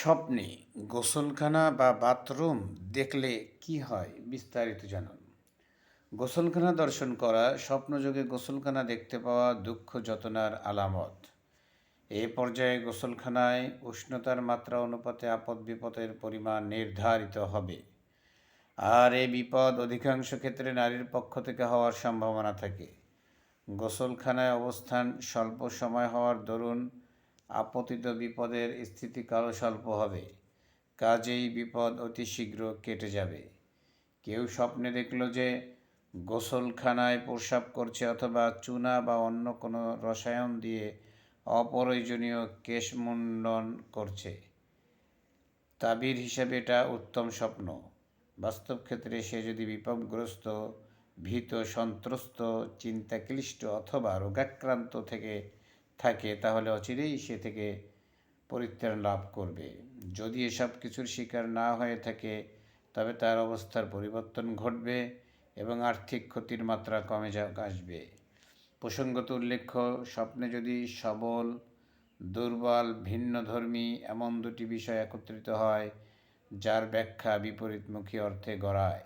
স্বপ্নে গোসলখানা বা বাথরুম দেখলে কি হয় বিস্তারিত জানুন। গোসলখানা দর্শন করা, স্বপ্নযোগে গোসলখানা দেখতে পাওয়া দুঃখ যতনার আলামত। এ পর্যায়ে গোসলখানায় উষ্ণতার মাত্রা অনুপাতে আপদ বিপদের পরিমাণ নির্ধারিত হবে। আর এই বিপদ অধিকাংশ ক্ষেত্রে নারীর পক্ষ থেকে হওয়ার সম্ভাবনা থাকে। গোসলখানায় অবস্থান স্বল্প সময় হওয়ার দরুন আপতিত বিপদের স্থিতিকালও স্বল্প হবে। কাজেই বিপদ অতি শীঘ্র কেটে যাবে। কেউ স্বপ্নে দেখল যে গোসলখানায় প্রস্রাব করছে অথবা চুনা বা অন্য কোনো রসায়ন দিয়ে অপ্রয়োজনীয় কেশমুন্ডন করছে। তাবির হিসেবে এটা উত্তম স্বপ্ন। বাস্তব ক্ষেত্রে সে যদি বিপদগ্রস্ত, ভীত, সন্ত্রস্ত, চিন্তাক্লিষ্ট অথবা রোগাক্রান্ত থেকে থাকে, তাহলে অচিরেই সে থেকে পরিত্রাণ লাভ করবে। যদি এসব কিছুর শিকার না হয়ে থাকে, তবে তার অবস্থার পরিবর্তন ঘটবে এবং আর্থিক ক্ষতির মাত্রা কমে যা, আসবে। প্রসঙ্গত উল্লেখ্য, স্বপ্নে যদি সবল, দুর্বল, ভিন্নধর্মী এমন দুটি বিষয় একত্রিত হয়, যার ব্যাখ্যা বিপরীতমুখী অর্থে গড়ায়,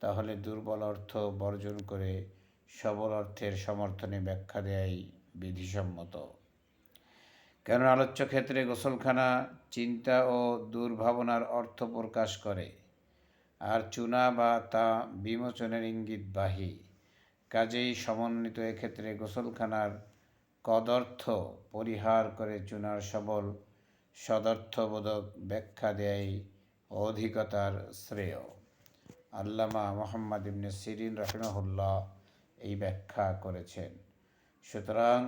তাহলে দুর্বল অর্থ বর্জন করে সবল অর্থের সমর্থনে ব্যাখ্যা দেয়াই বিধিসম্মত কেন আলোচ্য ক্ষেত্রে গোসলখানা চিন্তা ও দুর্ভাবনার অর্থ প্রকাশ করে? আর চুনা বা তা বিমোচনের ইঙ্গিতবাহী কাজেই সমন্বিত এক্ষেত্রে গোসলখানার কদর্থ পরিহার করে চুনার সবল, সদর্থবোধক ব্যাখ্যা দেয় অধিকতার শ্রেয়। আল্লামা মোহাম্মদ ইবনে সিরিন রহমহুল্লাহ এই ব্যাখ্যা করেছেন। সুতরাং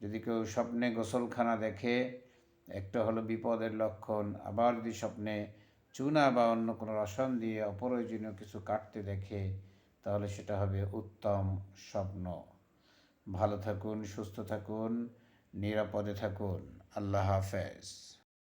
যদি কেউ স্বপ্নে গোসলখানা দেখে, একটা হলো বিপদের লক্ষণ, আবার যদি স্বপ্নে চুনা বা অন্য কোনো রসন দিয়ে অপ্রয়োজনীয় কিছু কাটতে দেখে, তাহলে সেটা হবে উত্তম স্বপ্ন। ভালো থাকুন, সুস্থ থাকুন, নিরাপদে থাকুন। আল্লাহ হাফেজ।